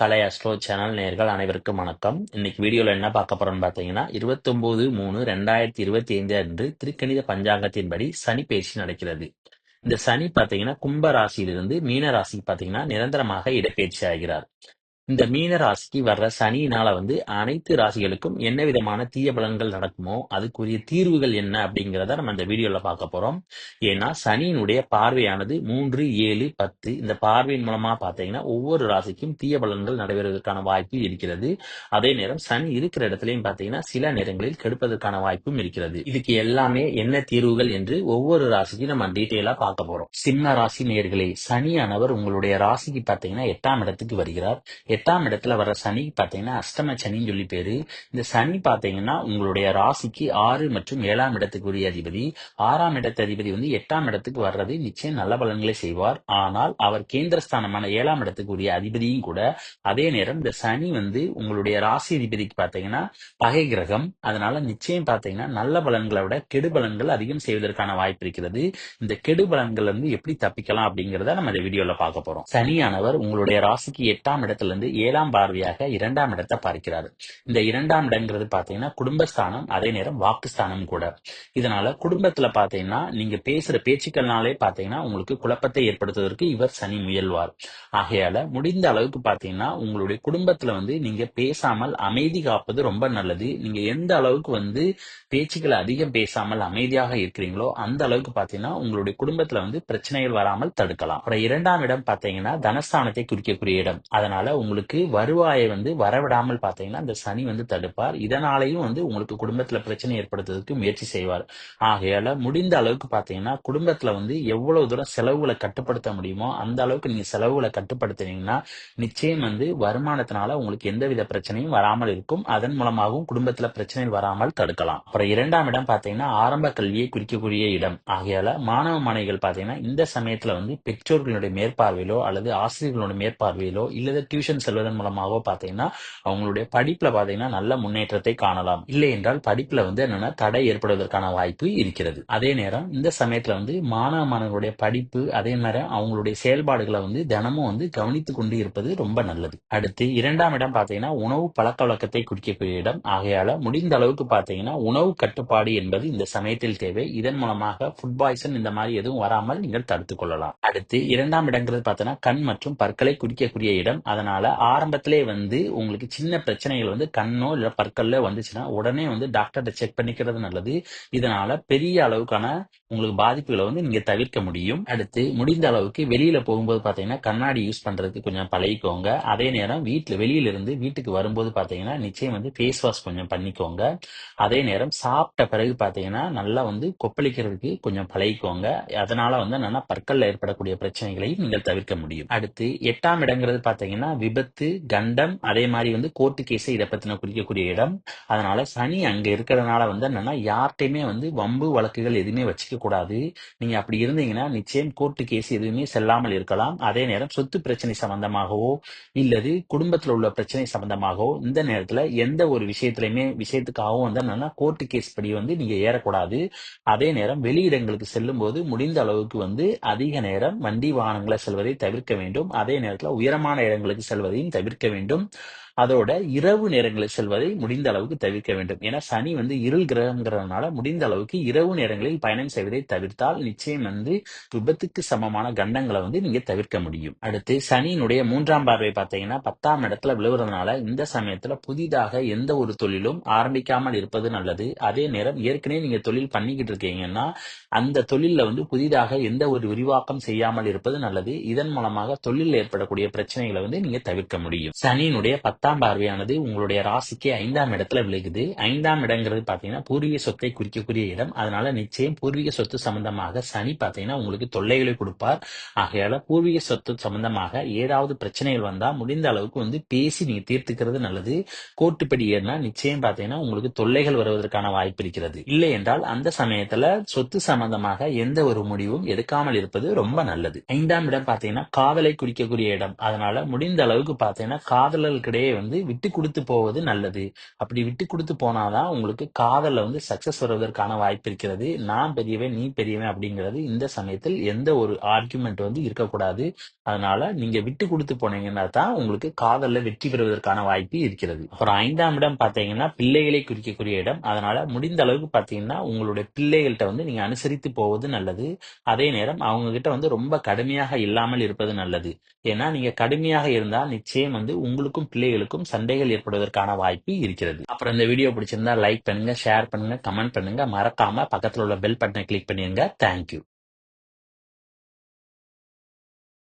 கலை astro channel நேர்கள் அனைவருக்கும் வணக்கம். இன்னைக்கு வீடியோல என்ன பார்க்க போறோம்னு பார்த்தீங்கன்னா இருபத்தொன்பது மூணு ரெண்டாயிரத்தி இருபத்தி ஐந்து அன்று திருக்கணித பஞ்சாங்கத்தின்படி சனி பயிற்சி நடக்கிறது. இந்த சனி பார்த்தீங்கன்னா கும்ப ராசியிலிருந்து மீன ராசிக்கு பார்த்தீங்கன்னா நிரந்தரமாக இடப்பெயர்ச்சி ஆகிறார். இந்த மீன ராசிக்கு வர்ற சனியினால வந்து அனைத்து ராசிகளுக்கும் என்ன விதமான தீய பலன்கள் நடக்குமோ அதுக்குரிய தீர்வுகள் என்ன அப்படிங்கிறத நம்ம இந்த வீடியோல பார்க்க போறோம். ஏன்னா சனியினுடைய பார்வையானது மூன்று ஏழு பத்து இந்த பார்வையின் மூலமா பார்த்தீங்கன்னா ஒவ்வொரு ராசிக்கும் தீய பலன்கள் நடைபெறுவதற்கான வாய்ப்பு இருக்கிறது. அதே நேரம் சனி இருக்கிற இடத்துலயும் பார்த்தீங்கன்னா சில நேரங்களில் கெடுப்பதற்கான வாய்ப்பும் இருக்கிறது. இதுக்கு எல்லாமே என்ன தீர்வுகள் என்று ஒவ்வொரு ராசிக்கும் நம்ம டீட்டெயிலா பார்க்க போறோம். சிம்ம ராசி நேர்களே சனியானவர் உங்களுடைய ராசிக்கு பார்த்தீங்கன்னா எட்டாம் இடத்துக்கு வருகிறார். எட்டாம் இடத்துல வர சனி பார்த்தீங்கன்னா அஷ்டம சனின்னு சொல்லி பேரு. இந்த சனி பார்த்தீங்கன்னா உங்களுடைய ராசிக்கு ஆறு மற்றும் ஏழாம் இடத்துக்குரிய அதிபதி. ஆறாம் இடத்து அதிபதி வந்து எட்டாம் இடத்துக்கு வர்றது நிச்சயம் நல்ல பலன்களை செய்வார். ஆனால் அவர் கேந்திரஸ்தானமான ஏழாம் இடத்துக்குரிய அதிபதியும் கூட அதே நேரம் இந்த சனி வந்து உங்களுடைய ராசி அதிபதிக்கு பார்த்தீங்கன்னா பகை கிரகம். அதனால நிச்சயம் பார்த்தீங்கன்னா நல்ல பலன்களை விட கெடு பலன்கள் அதிகம் செய்வதற்கான வாய்ப்பு இருக்கிறது. இந்த கெடு பலன்கள் வந்து எப்படி தப்பிக்கலாம் அப்படிங்கறத நம்ம இந்த வீடியோல பார்க்க போறோம். சனியானவர் உங்களுடைய ராசிக்கு எட்டாம் இடத்துல இருந்து வந்து ஏழாம் பார்வையாக இரண்டாம் இடத்தை பார்க்கிறார். இந்த இரண்டாம் இடங்கிறது பாத்தீங்கன்னா குடும்பஸ்தானம் அதே நேரம் வாக்குஸ்தானம் கூட. இதனால குடும்பத்துல பாத்தீங்கன்னா நீங்க பேசுற பேச்சுக்கள்னாலே பாத்தீங்கன்னா உங்களுக்கு குழப்பத்தை ஏற்படுத்துவதற்கு இவர் சனி முயல்வார். ஆகையால முடிந்த அளவுக்கு பாத்தீங்கன்னா உங்களுடைய குடும்பத்துல வந்து நீங்க பேசாமல் அமைதி காப்பது ரொம்ப நல்லது. நீங்க எந்த அளவுக்கு வந்து பேச்சுக்களை அதிகம் பேசாமல் அமைதியாக இருக்கிறீங்களோ அந்த அளவுக்கு பாத்தீங்கன்னா உங்களுடைய குடும்பத்துல வந்து பிரச்சனைகள் வராமல் தடுக்கலாம். அப்புறம் இரண்டாம் இடம் பாத்தீங்கன்னா தனஸ்தானத்தை குறிக்கக்கூடிய இடம். அதனால உங்களுக்கு வருவாயை வந்து வரவிடாமல் பார்த்தீங்கன்னா இந்த சனி வந்து தடுப்பார். இதனாலையும் வந்து உங்களுக்கு குடும்பத்துல பிரச்சனை ஏற்படுத்துறதுக்கு முயற்சி செய்வார். ஆகையால முடிந்த அளவுக்கு பாத்தீங்கன்னா குடும்பத்துல வந்து எவ்வளவு தூரம் செலவுகளை கட்டுப்படுத்த முடியுமோ அந்த அளவுக்கு நீங்க செலவுகளை கட்டுப்படுத்தினீங்கன்னா நிச்சயம் வந்து வருமானத்தினால உங்களுக்கு எந்தவித பிரச்சனையும் வராமல் இருக்கும். அதன் மூலமாகவும் குடும்பத்துல பிரச்சனைகள் வராமல் தடுக்கலாம். அப்புறம் இரண்டாம் இடம் பாத்தீங்கன்னா ஆரம்ப கல்வியை குறிக்கக்கூடிய இடம். ஆகையால மாணவ மாணவிகள் பார்த்தீங்கன்னா இந்த சமயத்துல வந்து பெற்றோர்களுடைய மேற்பார்வையிலோ அல்லது ஆசிரியர்களுடைய மேற்பார்வையிலோ இல்லது டியூஷன் செல்வதன் மூலமாகவோ பாத்தீங்கன்னா அவங்களுடைய படிப்புல பாத்தீங்கன்னா நல்ல முன்னேற்றத்தை காணலாம். இல்லை என்றால் படிப்புல வந்து என்னன்னா தடை ஏற்படுவதற்கான வாய்ப்பு இருக்கிறது. அதே நேரம் இந்த சமயத்துல வந்து மாணவ மாணவர்களுடைய படிப்பு அதே மாதிரி அவங்களுடைய செயல்பாடுகளை வந்து தினமும் வந்து கவனித்துக் கொண்டு இருப்பது ரொம்ப நல்லது. அடுத்து இரண்டாம் இடம் பார்த்தீங்கன்னா உணவு பழக்க வழக்கத்தை குறிக்கக்கூடிய இடம். ஆகையால முடிந்த அளவுக்கு பார்த்தீங்கன்னா உணவு கட்டுப்பாடு என்பது இந்த சமயத்தில் தேவை. இதன் மூலமாக ஃபுட் பாய்சன் இந்த மாதிரி எதுவும் வராமல் நீங்கள் தடுத்துக் கொள்ளலாம். அடுத்து இரண்டாம் இடங்கிறது பார்த்தீங்கன்னா கண் மற்றும் பற்களை குறிக்கக்கூடிய இடம். அதனால ஆரம்பத்திலே வந்து உங்களுக்கு சின்ன பிரச்சனைகள் வந்து கண்ணோ இல்ல பற்கள்ல வந்துச்சுன்னா உடனே வந்து டாக்டர்கிட்ட செக் பண்ணிக்கிறது நல்லது. இதனால பெரிய அளவுக்கான உங்களுக்கு பாதிப்புகளை வந்து நீங்க தவிர்க்க முடியும். அடுத்து முடிந்த அளவுக்கு வெளியில போகும்போது பாத்தீங்கன்னா கண்ணாடி யூஸ் பண்றதுக்கு கொஞ்சம் பழகிக்கோங்க. அதே நேரம் வீட்டுல வெளியில இருந்து வீட்டுக்கு வரும்போது பாத்தீங்கன்னா நிச்சயம் வந்து ஃபேஸ் வாஷ் கொஞ்சம் பண்ணிக்கோங்க. அதே நேரம் சாப்பிட்ட பிறகு பாத்தீங்கன்னா நல்லா வந்து கொப்பளிக்கிறதுக்கு கொஞ்சம் பழகிக்கோங்க. அதனால வந்து என்னன்னா பற்கள்ல ஏற்படக்கூடிய பிரச்சனைகளையும் நீங்கள் தவிர்க்க முடியும். அடுத்து எட்டாம் இடங்கிறது பாத்தீங்கன்னா விபத்து கண்டம் அதே மாதிரி வந்து கோர்ட்டு கேஸ் இதை பத்தின குறிக்கக்கூடிய இடம். அதனால சனி அங்க இருக்கிறதுனால வந்து என்னன்னா யார்கிட்டயுமே வந்து வம்பு வழக்குகள் எதுவுமே வச்சுக்க கூடாது. நீங்க அப்படி இருந்தீங்கன்னா நிச்சயம் கோர்ட்டு கேஸ் எதுவுமே செல்லாமல் இருக்கலாம். அதே நேரம் சொத்து பிரச்சனை சம்பந்தமாகவோ இல்லது குடும்பத்துல உள்ள பிரச்சனை சம்பந்தமாகவோ இந்த நேரத்துல எந்த ஒரு விஷயத்திலுமே விஷயத்துக்காகவும் வந்து என்னன்னா கோர்ட்டு கேஸ் படி வந்து நீங்க ஏறக்கூடாது. அதே நேரம் வெளியிடங்களுக்கு செல்லும் போது முடிந்த அளவுக்கு வந்து அதிக நேரம் வண்டி வாகனங்களை செல்வதை தவிர்க்க வேண்டும். அதே நேரத்துல உயரமான இடங்களுக்கு செல்வதை தவிர்க்க வேண்டும். அதோட இரவு நேரங்களில் செல்வதை முடிந்த அளவுக்கு தவிர்க்க வேண்டும். ஏன்னா சனி வந்து இருள் கிரகங்கிறதுனால முடிந்த அளவுக்கு இரவு நேரங்களில் பயணம் செய்வதை தவிர்த்தால் நிச்சயம் வந்து விபத்துக்கு சமமான கண்டங்களை வந்து நீங்க தவிர்க்க முடியும். அடுத்து சனியினுடைய மூன்றாம் பார்வை பார்த்தீங்கன்னா பத்தாம் இடத்துல விழுவுறதுனால இந்த சமயத்துல புதிதாக எந்த ஒரு தொழிலும் ஆரம்பிக்காமல் இருப்பது நல்லது. அதே நேரம் ஏற்கனவே நீங்க தொழில் பண்ணிக்கிட்டு இருக்கீங்கன்னா அந்த தொழில வந்து புதிதாக எந்த ஒரு விரிவாக்கம் செய்யாமல் இருப்பது நல்லது. இதன் மூலமாக தொழில் ஏற்படக்கூடிய பிரச்சனைகளை வந்து நீங்க தவிர்க்க முடியும். சனியினுடைய பத்தாம் பார்வையானது உங்களுடைய ராசிக்கு ஐந்தாம் இடத்துல விழுகுது. ஐந்தாம் இடங்கிறது பாத்தீங்கன்னா பூர்வீக சொத்தை குறிக்கக்கூடிய இடம். அதனால நிச்சயம் பூர்வீக சொத்து சம்பந்தமாக சனி பாத்தீங்கன்னா உங்களுக்கு தொல்லைகளை கொடுப்பார். ஆகையால பூர்வீக சொத்து சம்பந்தமாக ஏதாவது பிரச்சனைகள் வந்தா முடிந்த அளவுக்கு வந்து பேசி நீங்க தீர்த்துக்கிறது நல்லது. கோர்ட்டுப்படி ஏறினா நிச்சயம் பாத்தீங்கன்னா உங்களுக்கு தொல்லைகள் வருவதற்கான வாய்ப்பு இருக்கிறது. இல்லை என்றால் அந்த சமயத்துல சொத்து சம்பந்தமாக எந்த ஒரு முடிவும் எடுக்காமல் இருப்பது ரொம்ப நல்லது. ஐந்தாம் இடம் பாத்தீங்கன்னா காதலை குறிக்கக்கூடிய இடம். அதனால முடிந்த அளவுக்கு பாத்தீங்கன்னா காதலர்களுக்கிடையே வந்து விட்டு கொடுத்து போவது நல்லது. அப்படி விட்டு கொடுத்து போனாதான் உங்களுக்கு காதல்ல வந்து சக்சஸ் வருவதற்கான வாய்ப்பு இருக்கிறது. நான் பெரியவன் நீ பெரியவன் அப்படிங்கிறது இந்த சமயத்தில் எந்த ஒரு ஆர்குமெண்ட் வந்து இருக்கக்கூடாது. அதனால நீங்க விட்டு கொடுத்து போனீங்கன்னா தான் உங்களுக்கு காதல்ல வெற்றி பெறுவதற்கான வாய்ப்பு இருக்கிறது. அப்புறம் ஐந்தாம் இடம் பாத்தீங்கன்னா பிள்ளைகளை குறிக்கக்கூடிய இடம். அதனால முடிந்த அளவுக்கு பாத்தீங்கன்னா உங்களுடைய பிள்ளைகள்கிட்ட வந்து நீங்க அனுசரித்து போவது நல்லது. அதே நேரம் அவங்க கிட்ட வந்து ரொம்ப கடுமையாக இல்லாமல் இருப்பது நல்லது. ஏன்னா நீங்க கடுமையாக இருந்தா நிச்சயம் வந்து உங்களுக்கும் பிள்ளைகளுக்கும் சண்டைகள் ஏற்படுவதற்கான வாய்ப்பு இருக்கிறது. அப்புறம் இந்த வீடியோ பிடிச்சிருந்தா லைக் பண்ணுங்க ஷேர் பண்ணுங்க கமெண்ட் பண்ணுங்க. மறக்காம பக்கத்துல உள்ள பெல் பட்டனை கிளிக் பண்ணிருங்க. தேங்க்யூ